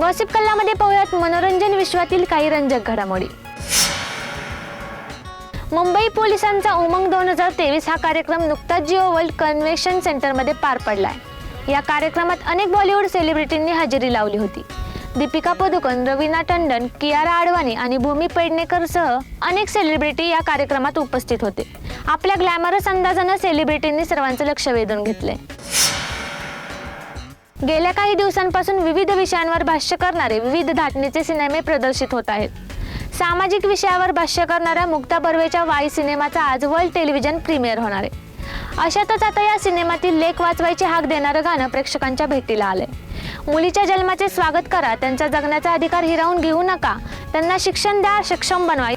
Gossip कल्लामध्ये पाहूयात मनोरंजन विश्वातील काही रंजक घडामोडी. मुंबई पोलिसांचा उमंग दोन हजार तेवीस हा कार्यक्रम नुकताच जिओ वर्ल्ड कन्व्हेन्शन सेंटरमध्ये पार पडला आहे या कार्यक्रमात अनेक बॉलिवूड सेलिब्रिटींनी हजेरी लावली होती. दीपिका पदुकोण रवीना टंडन कियारा आडवाणी आणि भूमी पेडणेकरसह अनेक सेलिब्रिटी या कार्यक्रमात उपस्थित होते. आपल्या ग्लॅमरस अंदाजानं सेलिब्रिटींनी सर्वांचं लक्ष वेधून घेतलंय. गेल्या काही दिवसांपासून विविध विषयांवर भाष्य करणारे विविध धाटणीचे सिनेमे प्रदर्शित होत आहेत. सामाजिक विषयावर भाष्य करणाऱ्या मुक्ता बर्वेच्या वाई सिनेमाचा आज वर्ल्ड टेलिव्हिजन प्रीमियर होणार आहे. अशातच आता या सिनेमातील लेख वाचवायची हाक देणारं गाणं प्रेक्षकांच्या भेटीला आलंय. मुलीच्या जन्माचे स्वागत करा त्यांचा जगण्याचा अधिकार हिरावून घेऊ नका त्यांना शिक्षण द्या सक्षम बनवा.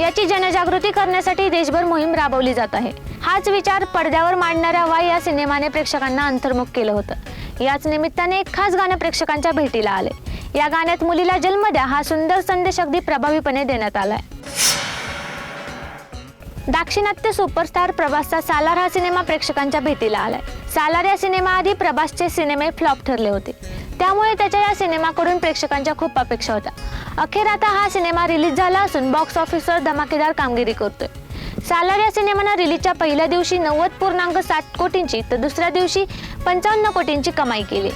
याची जनजागृती करण्यासाठी देशभर मोहीम राबवली जात आहे. हाच विचार पडद्यावर मांडणाऱ्या वाई या सिनेमाने प्रेक्षकांना अंतर्मुख केलं होतं. याच निमित्ताने एक खास गाणं प्रेक्षकांच्या भेटीला आले या गाण्यात मुलीला जन्म द्या हा सुंदर संदेश अगदी प्रभावीपणे देण्यात आलाय. दाक्षिणात्य सुपरस्टार प्रभासचा सालार हा सिनेमा प्रेक्षकांच्या भेटीला आलाय. सालार या सिनेमाआधी प्रभासचे सिनेमे फ्लॉप ठरले होते. त्यामुळे त्याच्या या सिनेमाकडून प्रेक्षकांच्या खूप अपेक्षा होत्या. अखेर आता हा सिनेमा रिलीज झाला असून बॉक्स ऑफिसवर धमाकेदार कामगिरी करतोय. सालार या सिनेमानं रिलीजच्या पहिल्या दिवशी नव्वद पूर्णांक सात कोटींची तर दुसऱ्या दिवशी पंचावन्न कोटींची कमाई केली.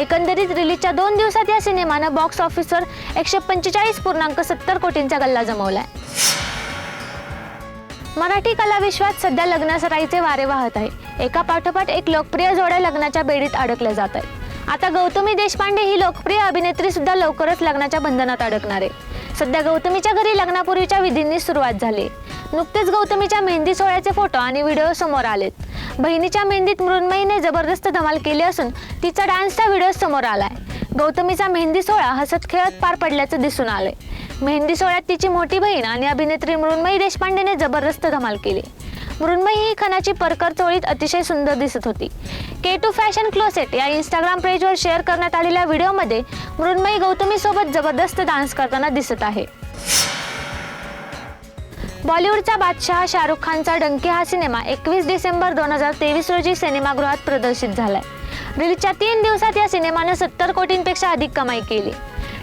एकंदरीत रिलीजच्या दोन दिवसात या सिनेमानं बॉक्स ऑफिसवर एकशे पंचेचाळीस पूर्णांक सत्तर कोटींचा गल्ला जमवलाय. मराठी कलाविश्वात सध्या लग्नासराईचे वारे वाहत आहे. एका पाठोपाठ एक लोकप्रिय जोड्या लग्नाच्या बेडीत अडकल्या जात आहेत. आता गौतमी देशपांडे ही लोकप्रिय अभिनेत्री सुद्धा लवकरच लग्नाच्या बंधनात अडकणार. आहे सध्या गौतमीच्या घरी लग्नापूर्वीच्या विधींनी सुरुवात झाली. नुकतेच गौतमीच्या मेहंदी सोहळ्याचे फोटो आणि व्हिडिओ समोर आलेत. बहिणीच्या मेहंदीत मृण्मयीने जबरदस्त धमाल केली असून तिचा डान्सचा व्हिडिओ समोर आलाय. गौतमीचा मेहंदी सोहळा हसत खेळत पार पडल्याचं दिसून आलंय. मेहंदी सोहळ्यात तिची मोठी बहीण आणि अभिनेत्री मृण्मयी देशपांडेने जबरदस्त धमाल केली. मृण्मयी ही खणाची परकर चोळीत अतिशय सुंदर दिसत होती. के टू फॅशन क्लोसेट या इंस्टाग्राम पेजवर शेअर करण्यात आलेल्या व्हिडिओमध्ये मृण्मयी गौतमीसोबत जबरदस्त डान्स करताना दिसत आहे. बॉलिवूडचा बादशहा शाहरुख खानचा डंकी हा सिनेमा एकवीस डिसेंबर दोन हजार तेवीस रोजी सिनेमागृहात प्रदर्शित झालाय. रिलीजच्या तीन दिवसात या सिनेमानं सत्तर कोटींपेक्षा अधिक कमाई केली.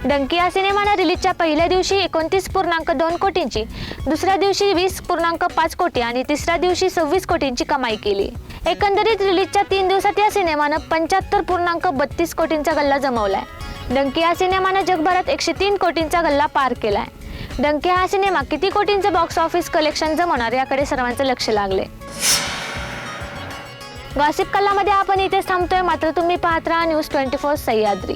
डंकी या सिनेमानं रिलीजच्या पहिल्या दिवशी एकोणतीस पूर्णांक दोन कोटींची दुसऱ्या दिवशी वीस पूर्णांक पाच कोटी आणि तिसऱ्या दिवशी सव्वीस कोटींची कमाई केली. एकंदरीत रिलीजच्या तीन दिवसात या सिनेमानं पंच्याहत्तर पूर्णांक बत्तीस कोटींचा गल्ला जमवलाय. डंकी या सिनेमानं जगभरात एकशे तीन कोटींचा गल्ला पार केलाय. डंकी हा सिनेमा किती कोटींचं बॉक्स ऑफिस कलेक्शन जमवणार याकडे सर्वांचं लक्ष लागले गॉसिप कल्लामध्ये आपण इथेच थांबतोय. मात्र तुम्ही पाहत राहा न्यूज ट्वेंटी फोर सह्याद्री.